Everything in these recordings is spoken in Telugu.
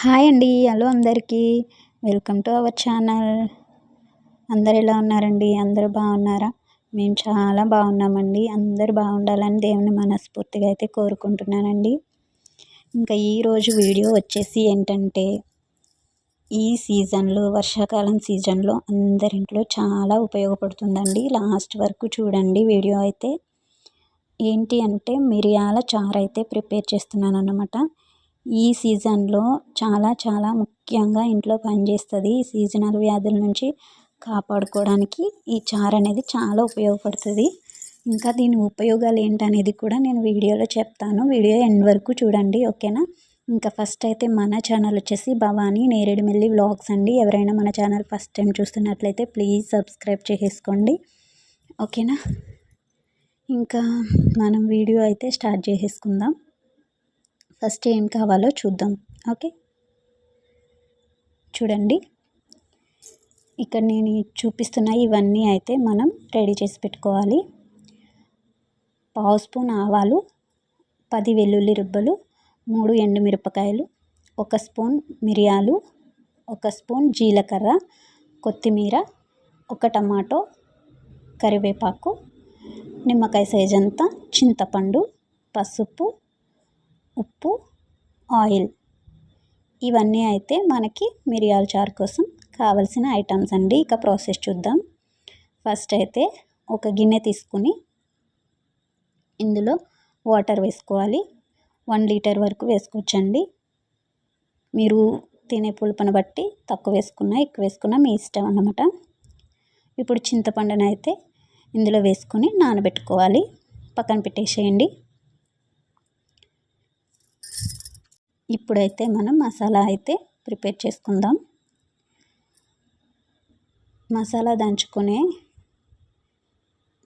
హాయ్ అండి హలో అందరికీ. Welcome to our channel. అందరు ఎలా ఉన్నారండి? అందరూ బాగున్నారా? మేము చాలా బాగున్నామండి. అందరు బాగుండాలని దేవుని మనస్ఫూర్తిగా అయితే కోరుకుంటున్నానండి. ఇంకా ఈరోజు వీడియో వచ్చేసి ఏంటంటే ఈ సీజన్లో వర్షాకాలం సీజన్లో అందరింట్లో చాలా ఉపయోగపడుతుందండి. లాస్ట్ వరకు చూడండి వీడియో అయితే. ఏంటి అంటే మిరియాల చారు అయితే ప్రిపేర్ చేస్తున్నాను అన్నమాట ఈ సీజన్లో చాలా చాలా ముఖ్యంగా ఇంట్లో పనిచేస్తుంది ఈ సీజనల్ వ్యాధుల నుంచి కాపాడుకోవడానికి ఈ చారు అనేది చాలా ఉపయోగపడుతుంది. ఇంకా దీని ఉపయోగాలు ఏంటనేది కూడా నేను వీడియోలో చెప్తాను. వీడియో ఎండ్ వరకు చూడండి ఓకేనా? ఇంకా ఫస్ట్ అయితే మన ఛానల్ వచ్చేసి భవానీ నేరేడుమిల్లి వ్లాగ్స్ అండి. ఎవరైనా మన ఛానల్ ఫస్ట్ టైం చూస్తున్నట్లయితే ప్లీజ్ సబ్స్క్రైబ్ చేసేసుకోండి ఓకేనా? ఇంకా మనం వీడియో అయితే స్టార్ట్ చేసేసుకుందాం. ఫస్ట్ ఏం కావాలో చూద్దాం. ఓకే? చూడండి. ఇక్కడ నేను చూపిస్తున్న ఇవన్నీ అయితే మనం రెడీ చేసి పెట్టుకోవాలి. పావు స్పూన్ ఆవాలు పది వెల్లుల్లి రుబ్బలు మూడు ఎండుమిరపకాయలు ఒక స్పూన్ మిరియాలు ఒక స్పూన్ జీలకర్ర కొత్తిమీర ఒక టమాటో కరివేపాకు నిమ్మకాయ సైజ్ అంతా చింతపండు పసుపు ఉప్పు ఆయిల్. ఇవన్నీ అయితే మనకి మిరియాల చారు కోసం కావలసిన ఐటమ్స్ అండి. ఇక ప్రాసెస్ చూద్దాం. ఫస్ట్ అయితే ఒక గిన్నె తీసుకుని ఇందులో వాటర్ వేసుకోవాలి. వన్ లీటర్ వరకు వేసుకోవచ్చండి. మీరు తినే పులుపును బట్టి తక్కువ వేసుకున్నా ఎక్కువ వేసుకున్నా మీ ఇష్టం అన్నమాట. ఇప్పుడు చింతపండును అయితే ఇందులో వేసుకొని నానబెట్టుకోవాలి. పక్కన పెట్టేసేయండి. ఇప్పుడైతే మనం మసాలా అయితే ప్రిపేర్ చేసుకుందాం. మసాలా దంచుకునే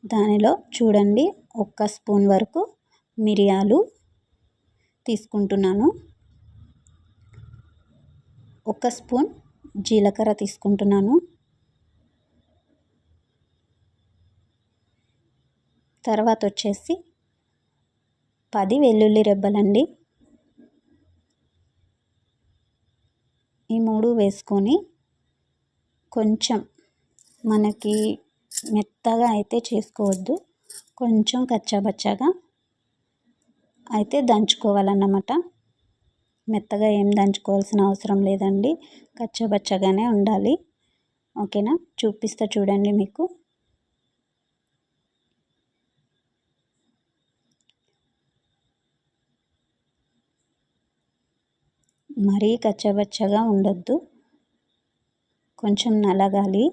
దానిలో చూడండి ఒక్క స్పూన్ వరకు మిరియాలు తీసుకుంటున్నాను. ఒక స్పూన్ జీలకర్ర తీసుకుంటున్నాను. తర్వాత వచ్చేసి పది వెల్లుల్లి రెబ్బలండి. ఈ మూడు వేసుకొని కొంచెం మనకి మెత్తగా అయితే చేసుకోవద్దు. కొంచెం కచ్చాబచ్చాగా అయితే దంచుకోవాలన్నమాట. మెత్తగా ఏం దంచుకోవాల్సిన అవసరం లేదండి. కచ్చాబచ్చగానే ఉండాలి. ఓకేనా? చూపిస్తా చూడండి మీకు. మరీ కచ్చబచ్చగా ఉండొద్దు. కొంచెం నలగాలి.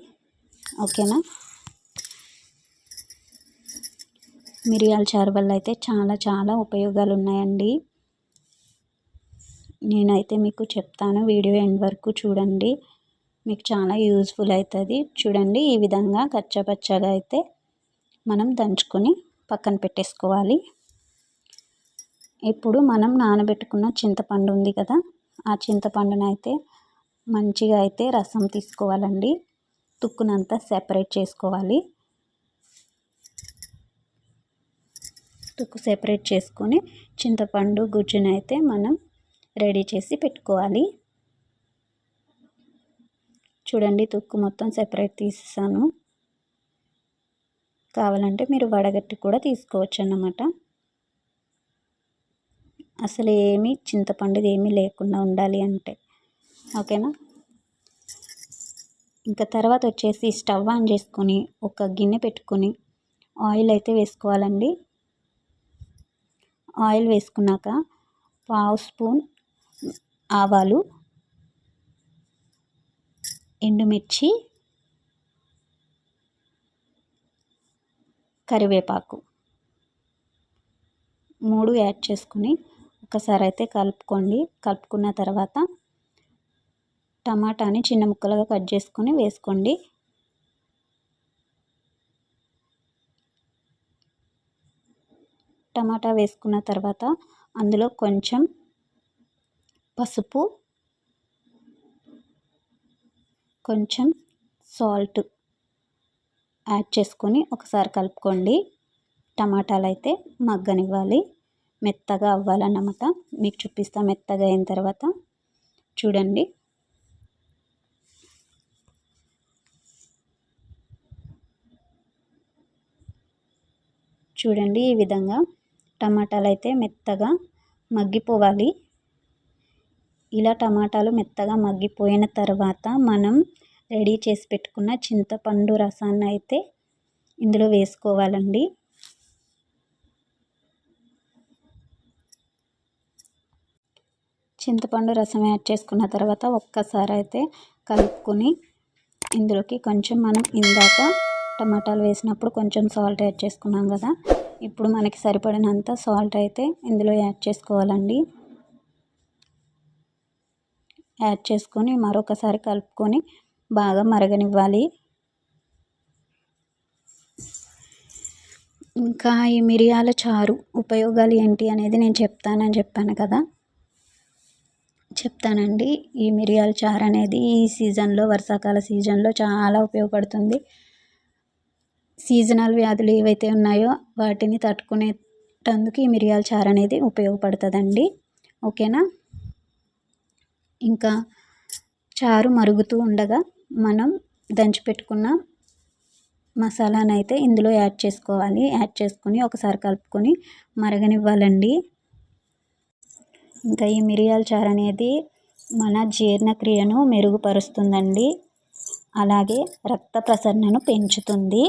ఓకేనా? మిరియాల చారు వల్ల అయితే చాలా చాలా ఉపయోగాలు ఉన్నాయండి నేనైతే మీకు చెప్తాను వీడియో ఎండ్ వరకు చూడండి. మీకు చాలా యూజ్ఫుల్ అవుతుంది చూడండి ఈ విధంగా కచ్చపచ్చగా అయితే మనం దంచుకొని పక్కన పెట్టేసుకోవాలి. ఇప్పుడు మనం నానబెట్టుకున్న చింతపండు ఉంది కదా ఆ చింతపండును అయితే మంచిగా అయితే రసం తీసుకోవాలండి. తుక్కునంతా సెపరేట్ చేసుకోవాలి. తుక్కు సెపరేట్ చేసుకొని చింతపండు గుజ్జును అయితే మనం రెడీ చేసి పెట్టుకోవాలి. చూడండి తుక్కు మొత్తం సెపరేట్ తీసేసాను. కావాలంటే మీరు వడగట్టి కూడా తీసుకోవచ్చు అన్నమాట. అసలు ఏమీ చింతపండుది ఏమీ లేకుండా ఉండాలి అంటే. ఓకేనా? ఇంకా తర్వాత వచ్చేసి స్టవ్ ఆన్ చేసుకొని ఒక గిన్నె పెట్టుకొని ఆయిల్ అయితే వేసుకోవాలండి. ఆయిల్ వేసుకున్నాక పావు స్పూన్ ఆవాలు ఎండుమిర్చి కరివేపాకు. మూడు యాడ్ చేసుకుని ఒక్కసారి అయితే కలుపుకోండి. కలుపుకున్న తర్వాత టమాటాని చిన్న ముక్కలుగా కట్ చేసుకొని వేసుకోండి. టమాటా వేసుకున్న తర్వాత అందులో కొంచెం పసుపు కొంచెం సాల్ట్ యాడ్ చేసుకొని ఒకసారి కలుపుకోండి. టమాటాలు అయితే మగ్గనివ్వాలి. మెత్తగా అవ్వాలన్నమాట. మీకు చూపిస్తా మెత్తగా అయిన తర్వాత. చూడండి. చూడండి ఈ విధంగా టమాటాలు అయితే మెత్తగా మగ్గిపోవాలి. ఇలా టమాటాలు మెత్తగా మగ్గిపోయిన తర్వాత మనం రెడీ చేసి పెట్టుకున్న చింతపండు రసాన్ని అయితే ఇందులో వేసుకోవాలండి. చింతపండు రసం యాడ్ చేసుకున్న తర్వాత ఒక్కసారి అయితే కలుపుకొని ఇందులోకి కొంచెం మనం ఇందాక టమాటాలు వేసినప్పుడు కొంచెం సాల్ట్ యాడ్ చేసుకున్నాం కదా. ఇప్పుడు మనకి సరిపడినంత సాల్ట్ అయితే ఇందులో యాడ్ చేసుకోవాలండి. యాడ్ చేసుకొని మరొకసారి కలుపుకొని బాగా మరగనివ్వాలి. ఇంకా ఈ మిరియాల చారు ఉపయోగాలు ఏంటి అనేది నేను చెప్తానని చెప్పాను కదా. చెప్తానండి. ఈ మిరియాల చారు అనేది ఈ సీజన్లో వర్షాకాల సీజన్లో చాలా ఉపయోగపడుతుంది. సీజనల్ వ్యాధులు ఏవైతే ఉన్నాయో వాటిని తట్టుకునేటందుకు ఈ మిరియాల చారు అనేది ఉపయోగపడుతుందండి. ఓకేనా? ఇంకా చారు మరుగుతూ ఉండగా మనం దంచి పెట్టుకున్న మసాలాను అయితే ఇందులో యాడ్ చేసుకోవాలి. యాడ్ చేసుకొని ఒకసారి కలుపుకొని మరగనివ్వాలండి. ఇంకా ఈ మిరియాల చారు అనేది మన జీర్ణక్రియను మెరుగుపరుస్తుందండి. అలాగే రక్త ప్రసరణను పెంచుతుంది.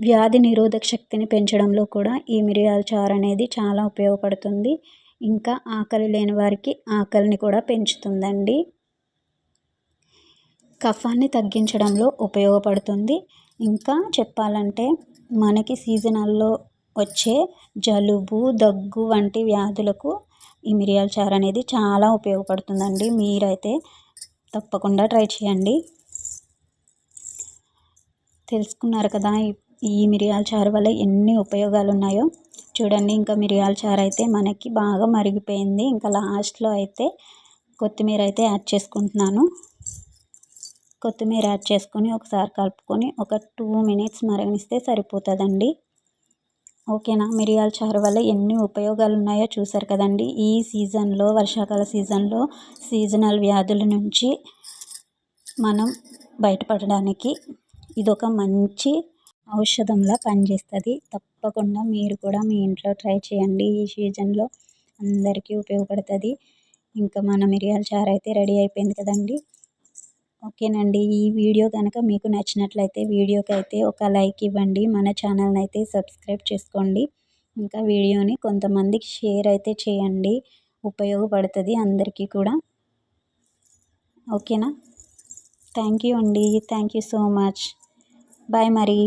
వ్యాధి నిరోధక శక్తిని పెంచడంలో కూడా ఈ మిరియాల చారు అనేది చాలా ఉపయోగపడుతుంది. ఇంకా ఆకలి లేని వారికి ఆకలిని కూడా పెంచుతుందండి. కఫాన్ని తగ్గించడంలో ఉపయోగపడుతుంది. ఇంకా చెప్పాలంటే మనకి సీజనల్లో వచ్చే జలుబు దగ్గు వంటి వ్యాధులకు ఈ మిరియాల చారు అనేది చాలా ఉపయోగపడుతుందండి. మీరైతే తప్పకుండా ట్రై చేయండి. తెలుసుకున్నారు కదా ఈ మిరియాల చారు వల్ల ఎన్ని ఉపయోగాలు ఉన్నాయో చూడండి ఇంకా మిరియాల చారు అయితే మనకి బాగా మరిగిపోయింది. ఇంకా లాస్ట్లో అయితే కొత్తిమీర అయితే యాడ్ చేసుకుంటున్నాను. కొత్తిమీర యాడ్ చేసుకొని ఒకసారి కలుపుకొని ఒక టూ మినిట్స్ మరగనిస్తే సరిపోతుందండి. ఓకేనా? మిరియాల చారు వల్ల ఎన్ని ఉపయోగాలు ఉన్నాయో చూసారు కదండి. ఈ సీజన్లో వర్షాకాల సీజన్లో సీజనల్ వ్యాధుల నుంచి మనం బయటపడడానికి ఇదొక మంచి ఔషధంలా పనిచేస్తుంది. తప్పకుండా మీరు కూడా మీ ఇంట్లో ట్రై చేయండి. ఈ సీజన్లో అందరికీ ఉపయోగపడుతుంది. ఇంకా మన మిరియాల చారు అయితే రెడీ అయిపోయింది కదండి. ఓకేనండి. ఈ వీడియో కనుక మీకు నచ్చినట్లయితే వీడియోకి అయితే ఒక లైక్ ఇవ్వండి. మన ఛానల్ని అయితే సబ్స్క్రైబ్ చేసుకోండి. ఇంకా వీడియోని కొంతమందికి షేర్ అయితే చేయండి. ఉపయోగపడుతుంది అందరికీ కూడా. ఓకేనా? థ్యాంక్ యూ అండి. Thank you so much. Bye మరి.